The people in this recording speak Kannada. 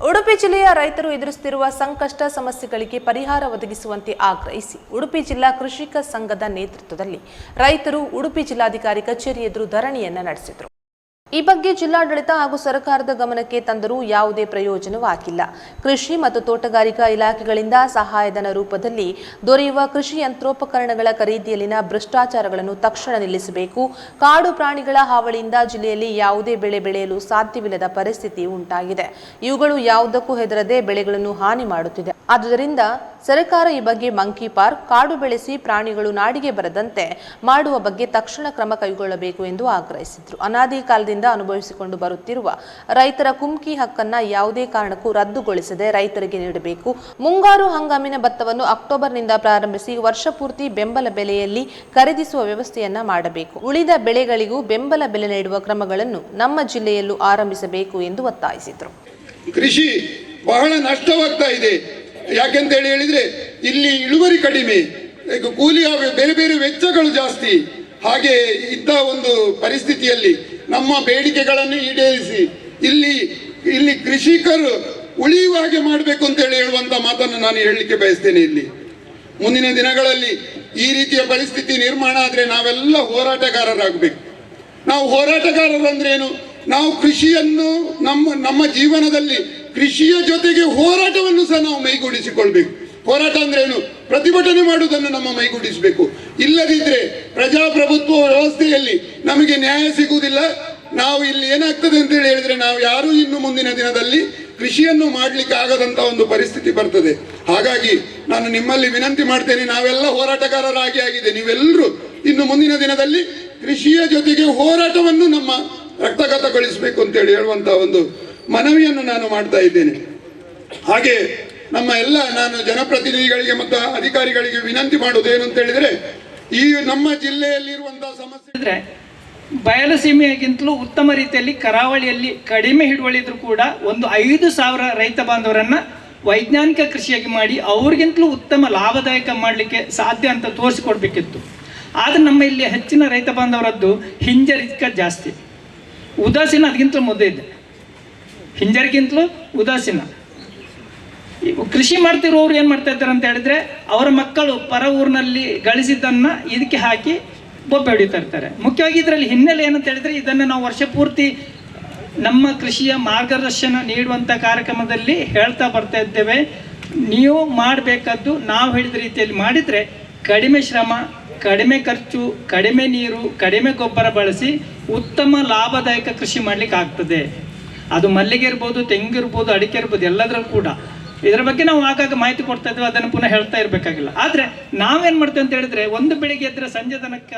ಉಡುಪಿ ಜಿಲ್ಲೆಯ ರೈತರು ಎದುರಿಸುತ್ತಿರುವ ಸಂಕಷ್ಟ ಸಮಸ್ಯೆಗಳಿಗೆ ಪರಿಹಾರ ಒದಗಿಸುವಂತೆ ಆಗ್ರಹಿಸಿ ಉಡುಪಿ ಜಿಲ್ಲಾ ಕೃಷಿಕ ಸಂಘದ ನೇತೃತ್ವದಲ್ಲಿ ರೈತರು ಉಡುಪಿ ಜಿಲ್ಲಾಧಿಕಾರಿ ಕಚೇರಿ ಎದುರು ಧರಣಿಯನ್ನು ನಡೆಸಿದರು. ಈ ಬಗ್ಗೆ ಜಿಲ್ಲಾಡಳಿತ ಹಾಗೂ ಸರ್ಕಾರದ ಗಮನಕ್ಕೆ ತಂದರೂ ಯಾವುದೇ ಪ್ರಯೋಜನವಾಗಿಲ್ಲ. ಕೃಷಿ ಮತ್ತು ತೋಟಗಾರಿಕಾ ಇಲಾಖೆಗಳಿಂದ ಸಹಾಯಧನ ರೂಪದಲ್ಲಿ ದೊರೆಯುವ ಕೃಷಿ ಯಂತ್ರೋಪಕರಣಗಳ ಖರೀದಿಯಲ್ಲಿನ ಭ್ರಷ್ಟಾಚಾರಗಳನ್ನು ತಕ್ಷಣ ನಿಲ್ಲಿಸಬೇಕು. ಕಾಡು ಪ್ರಾಣಿಗಳ ಹಾವಳಿಯಿಂದ ಜಿಲ್ಲೆಯಲ್ಲಿ ಯಾವುದೇ ಬೆಳೆ ಬೆಳೆಯಲು ಸಾಧ್ಯವಿಲ್ಲದ ಪರಿಸ್ಥಿತಿ ಉಂಟಾಗಿದೆ. ಇವುಗಳು ಯಾವುದಕ್ಕೂ ಹೆದರದೆ ಬೆಳೆಗಳನ್ನು ಹಾನಿ ಮಾಡುತ್ತಿದೆ. ಆದುದರಿಂದ ಸರ್ಕಾರ ಈ ಬಗ್ಗೆ ಮಂಕಿ ಪಾರ್ಕ್, ಕಾಡು ಬೆಳೆಸಿ ಪ್ರಾಣಿಗಳು ನಾಡಿಗೆ ಬರದಂತೆ ಮಾಡುವ ಬಗ್ಗೆ ತಕ್ಷಣ ಕ್ರಮ ಕೈಗೊಳ್ಳಬೇಕು ಎಂದು ಆಗ್ರಹಿಸಿದರು. ಅನಾದಿ ಕಾಲದಿಂದ ಅನುಭವಿಸಿಕೊಂಡು ಬರುತ್ತಿರುವ ರೈತರ ಕುಮ್ಕಿ ಹಕ್ಕನ್ನ ಯಾವುದೇ ಕಾರಣಕ್ಕೂ ರದ್ದುಗೊಳಿಸದೆ ರೈತರಿಗೆ ನೀಡಬೇಕು. ಮುಂಗಾರು ಹಂಗಾಮಿನ ಭತ್ತವನ್ನು ಅಕ್ಟೋಬರ್ನಿಂದ ಪ್ರಾರಂಭಿಸಿ ವರ್ಷ ಪೂರ್ತಿ ಬೆಂಬಲ ಬೆಲೆಯಲ್ಲಿ ಖರೀದಿಸುವ ವ್ಯವಸ್ಥೆಯನ್ನ ಮಾಡಬೇಕು. ಉಳಿದ ಬೆಳೆಗಳಿಗೂ ಬೆಂಬಲ ಬೆಲೆ ನೀಡುವ ಕ್ರಮಗಳನ್ನು ನಮ್ಮ ಜಿಲ್ಲೆಯಲ್ಲೂ ಆರಂಭಿಸಬೇಕು ಎಂದು ಒತ್ತಾಯಿಸಿದರು. ಕೃಷಿ ಬಹಳ ನಷ್ಟವಾಗ್ತಾ ಇದೆ. ಯಾಕೆಂತ ಹೇಳಿ ಹೇಳಿದ್ರೆ ಇಲ್ಲಿ ಇಳುವರಿ ಕಡಿಮೆ ಕೂಲಿ ಬೇರೆ ಬೇರೆ ವೆಚ್ಚಗಳು ಜಾಸ್ತಿ. ಹಾಗೆ ಇದ್ದ ಒಂದು ಪರಿಸ್ಥಿತಿಯಲ್ಲಿ ನಮ್ಮ ಬೇಡಿಕೆಗಳನ್ನು ಈಡೇರಿಸಿ. ಇಲ್ಲಿ ಇಲ್ಲಿ ಕೃಷಿಕರು ಉಳಿಯುವ ಹಾಗೆ ಮಾಡಬೇಕು ಅಂತ ಹೇಳಿ ಹೇಳುವಂತ ಮಾತನ್ನು ನಾನು ಹೇಳಲಿಕ್ಕೆ ಬಯಸ್ತೇನೆ ಇಲ್ಲಿ. ಮುಂದಿನ ದಿನಗಳಲ್ಲಿ ಈ ರೀತಿಯ ಪರಿಸ್ಥಿತಿ ನಿರ್ಮಾಣ ಆದರೆ ನಾವೆಲ್ಲ ಹೋರಾಟಗಾರರಾಗಬೇಕು. ನಾವು ಹೋರಾಟಗಾರರು ಅಂದ್ರೆ ಏನು ನಾವು ಕೃಷಿಯನ್ನು ನಮ್ಮ ನಮ್ಮ ಜೀವನದಲ್ಲಿ ಕೃಷಿಯ ಜೊತೆಗೆ ಹೋರಾಟವನ್ನು ಸಹ ನಾವು ಮೈಗೂಡಿಸಿಕೊಳ್ಬೇಕು. ಹೋರಾಟ ಅಂದ್ರೆ ಏನು? ಪ್ರತಿಭಟನೆ ಮಾಡುವುದನ್ನು ನಮ್ಮ ಮೈಗೂಡಿಸಬೇಕು. ಇಲ್ಲದಿದ್ರೆ ಪ್ರಜಾಪ್ರಭುತ್ವ ವ್ಯವಸ್ಥೆಯಲ್ಲಿ ನಮಗೆ ನ್ಯಾಯ ಸಿಗುವುದಿಲ್ಲ. ನಾವು ಇಲ್ಲಿ ಏನಾಗ್ತದೆ ಅಂತ ಹೇಳಿ ಹೇಳಿದ್ರೆ ನಾವು ಯಾರು ಇನ್ನು ಮುಂದಿನ ದಿನದಲ್ಲಿ ಕೃಷಿಯನ್ನು ಮಾಡಲಿಕ್ಕೆ ಆಗದಂತ ಒಂದು ಪರಿಸ್ಥಿತಿ ಬರ್ತದೆ. ಹಾಗಾಗಿ ನಾನು ನಿಮ್ಮಲ್ಲಿ ವಿನಂತಿ ಮಾಡ್ತೇನೆ, ನಾವೆಲ್ಲ ಹೋರಾಟಗಾರರಾಗಿ ಆಗಿದೆ. ನೀವೆಲ್ಲರೂ ಇನ್ನು ಮುಂದಿನ ದಿನದಲ್ಲಿ ಕೃಷಿಯ ಜೊತೆಗೆ ಹೋರಾಟವನ್ನು ನಮ್ಮ ರಕ್ತಗತಗೊಳಿಸಬೇಕು ಅಂತೇಳಿ ಹೇಳುವಂತ ಒಂದು ಮನವಿಯನ್ನು ನಾನು ಮಾಡ್ತಾ ಇದ್ದೇನೆ. ಹಾಗೆ ನಮ್ಮ ಎಲ್ಲ ನಾನು ಜನಪ್ರತಿನಿಧಿಗಳಿಗೆ ಮತ್ತು ಅಧಿಕಾರಿಗಳಿಗೆ ವಿನಂತಿ ಮಾಡುವುದು ಏನಂತ ಹೇಳಿದ್ರೆ, ಈ ನಮ್ಮ ಜಿಲ್ಲೆಯಲ್ಲಿರುವಂತಹ ಸಮಸ್ಯೆ ಅಂದ್ರೆ ಬಯಲುಸೀಮೆಗಿಂತಲೂ ಉತ್ತಮ ರೀತಿಯಲ್ಲಿ ಕರಾವಳಿಯಲ್ಲಿ ಕಡಿಮೆ ಹಿಡುವಳಿದ್ರು ಕೂಡ ಒಂದು ಐದು ಸಾವಿರ ರೈತ ಬಾಂಧವರನ್ನ ವೈಜ್ಞಾನಿಕ ಕೃಷಿಯಾಗಿ ಮಾಡಿ ಅವ್ರಿಗಿಂತಲೂ ಉತ್ತಮ ಲಾಭದಾಯಕ ಮಾಡಲಿಕ್ಕೆ ಸಾಧ್ಯ ಅಂತ ತೋರಿಸಿಕೊಡ್ಬೇಕಿತ್ತು. ಆದರೆ ನಮ್ಮ ಇಲ್ಲಿ ಹೆಚ್ಚಿನ ರೈತ ಬಾಂಧವರದ್ದು ಹಿಂಜರಿಕ ಜಾಸ್ತಿ. ಉದಾಸೀನ ಅದಕ್ಕಿಂತಲೂ ಇದೆ. ಹಿಂಜರಿಗಿಂತಲೂ ಉದಾಸೀನ. ಕೃಷಿ ಮಾಡ್ತಿರೋರು ಏನು ಮಾಡ್ತಾ ಇದ್ದಾರೆ ಅಂತ ಹೇಳಿದ್ರೆ ಅವರ ಮಕ್ಕಳು ಪರ ಊರಿನಲ್ಲಿ ಗಳಿಸಿದ್ದನ್ನು ಇದಕ್ಕೆ ಹಾಕಿ ಬೊಬ್ಬೆ ಹೊಡಿತಾ ಇರ್ತಾರೆ. ಮುಖ್ಯವಾಗಿ ಇದರಲ್ಲಿ ಹಿನ್ನೆಲೆ ಏನಂತ ಹೇಳಿದ್ರೆ ಇದನ್ನು ನಾವು ವರ್ಷ ಪೂರ್ತಿ ನಮ್ಮ ಕೃಷಿಯ ಮಾರ್ಗದರ್ಶನ ನೀಡುವಂಥ ಕಾರ್ಯಕ್ರಮದಲ್ಲಿ ಹೇಳ್ತಾ ಬರ್ತಾ ಇದ್ದೇವೆ. ನೀವು ಮಾಡಬೇಕಾದ್ದು ನಾವು ಹೇಳಿದ ರೀತಿಯಲ್ಲಿ ಮಾಡಿದರೆ ಕಡಿಮೆ ಶ್ರಮ, ಕಡಿಮೆ ಖರ್ಚು, ಕಡಿಮೆ ನೀರು, ಕಡಿಮೆ ಗೊಬ್ಬರ ಬಳಸಿ ಉತ್ತಮ ಲಾಭದಾಯಕ ಕೃಷಿ ಮಾಡಲಿಕ್ಕೆ ಆಗ್ತದೆ ಅದು ಮಲ್ಲಿಗೆ ಇರ್ಬೋದು, ತೆಂಗಿರ್ಬೋದು, ಅಡಿಕೆ ಇರ್ಬೋದು ಎಲ್ಲದರಲ್ಲೂ ಕೂಡ. ಇದರ ಬಗ್ಗೆ ನಾವು ಆಗಾಗ ಮಾಹಿತಿ ಕೊಡ್ತಾ ಇದ್ವಿ ಅದನ್ನು ಪುನಃ ಹೇಳ್ತಾ ಇರಬೇಕಾಗಿಲ್ಲ. ಆದರೆ ನಾವೇನು ಮಾಡ್ತೇವೆ ಅಂತ ಹೇಳಿದ್ರೆ, ಒಂದು ಬೆಳಿಗ್ಗೆ ಎದ್ರೆ ಸಂಜೆ ತನಕ